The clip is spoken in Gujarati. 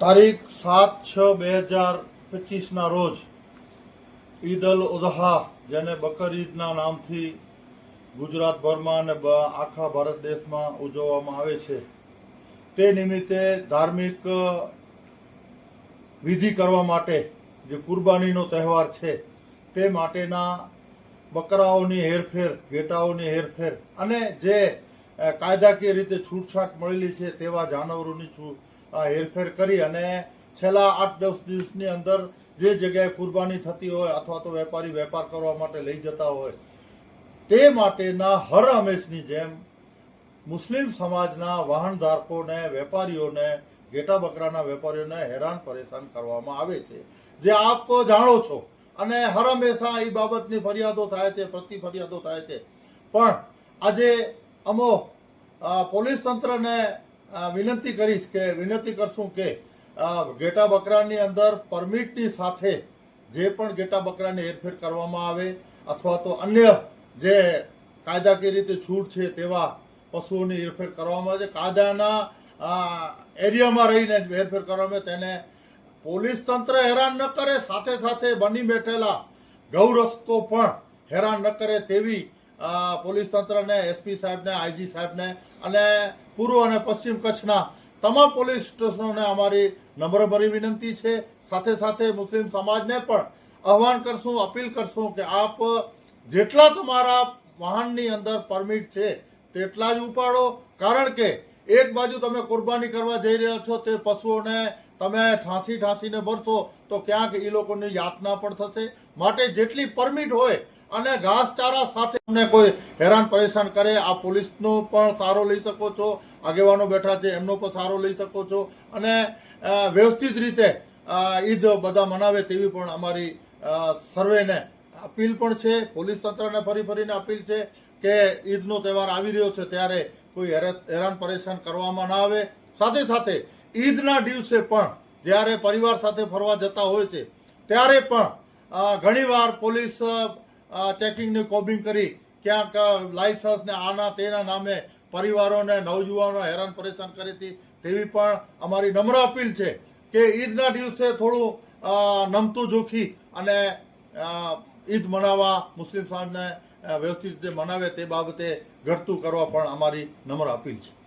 તારીખ સાત છ બે હજાર પચીસના રોજ ઈદ અલ ઉદહા જેને બકર ઈદના નામથી ગુજરાતભરમાં અને આખા ભારત દેશમાં ઉજવવામાં આવે છે. તે નિમિત્તે ધાર્મિક વિધિ કરવા માટે જે કુરબાનીનો તહેવાર છે તે માટેના બકરાઓની હેરફેર ઘેટાઓની હેરફેર અને જે કાયદાકીય રીતે છૂટછાટ મળેલી છે તેવા જાનવરોની છૂ- અ, હેરફેર કરી અને છેલ્લા આઠ દસ દિવસની અંદર જે જગ્યાએ કુરબાની થતી હોય અથવા તો વેપારી વેપાર કરવા માટે લઈ જતા હોય, તે માટેના હર હંમેશની જેમ મુસ્લિમ સમાજના વાહન ધારકોને વેપારીઓને, ઘેટા બકરાના વેપારીઓને હેરાન પરેશાન કરવામાં આવે છે. જે આપ જાણો છો અને હર હંમેશા એ બાબતની ફરિયાદો થાય છે પ્રતિ ફરિયાદો થાય છે. પણ આજે અમો પોલીસ તંત્રને વિનંતી કરીશ કે, વિનંતી કરશું કે ઘેટા બકરાની અંદર પરમિટની સાથે જે પણ ઘેટા બકરાની હેરફેર કરવામાં આવે, અથવા તો અન્ય જે કાયદાકીય રીતે છૂટ છે તેવા પશુઓની હેરફેર કરવામાં આવે છે. કાયદાના એરિયામાં રહીને હેરફેર કરવામાં આવે, તેને પોલીસ તંત્ર હેરાન ન કરે. સાથે સાથે બની બેઠેલા ગૌરસ્કો પણ હેરાન ન કરે તેવી પોલીસ તંત્રને એસપી સાહેબને આઈજી સાહેબને અને પૂર્વ અને પશ્ચિમ કચ્છના તમામ પોલીસ સ્ટેશનોને અમારી નમ્રભરી વિનંતી છે. સાથે સાથે મુસ્લિમ સમાજને પણ આહવાન કરશું, અપીલ કરશું કે આપ જેટલા તમારા વાહનની અંદર પરમિટ છે, તેટલા જ ઉપાડો. કારણ કે એક બાજુ તમે કુરબાની કરવા જઈ રહ્યા છો, તે પશુઓને તમે ઠાંસી ઠાંસીને ભરશો, તો ક્યાંક એ લોકોની યાતના પણ થશે. માટે જેટલી પરમિટ હોય અને ઘાસચારા સાથે અમને કોઈ હેરાન પરેશાન કરે, આ પોલીસનો પણ સારો લઈ શકો છો, આગેવાનો બેઠા છે એમનો પણ સારો લઈ શકો છો. અને વ્યવસ્થિત રીતે ઈદ બધા મનાવે તેવી પણ અમારી સર્વેને અપીલ પણ છે, પોલીસ તંત્રને ફરી ફરીને અપીલ છે કે ઈદનો તહેવાર આવી રહ્યો છે ત્યારે કોઈ હેરા- હેરાન પરેશાન કરવામાં ના આવે. સાથે સાથે ઈદના દિવસે પણ જ્યારે પરિવાર સાથે ફરવા જતા હોય છે, ત્યારે પણ ઘણીવાર પોલીસ ચેકિંગની કોબિંગ કરી ક્યાંક લાઇસન્સને આના તેના નામે પરિવારોને નવજુવાનો હેરાન પરેશાન કરી હતી. તેવી પણ અમારી નમ્ર અપીલ છે કે ઈદના દિવસે થોડું નમતું જોખી અને ઈદ મનાવવા મુસ્લિમ સમાજને વ્યવસ્થિત રીતે મનાવે તે બાબતે ઘટતું કરવા પણ અમારી નમ્ર અપીલ છે.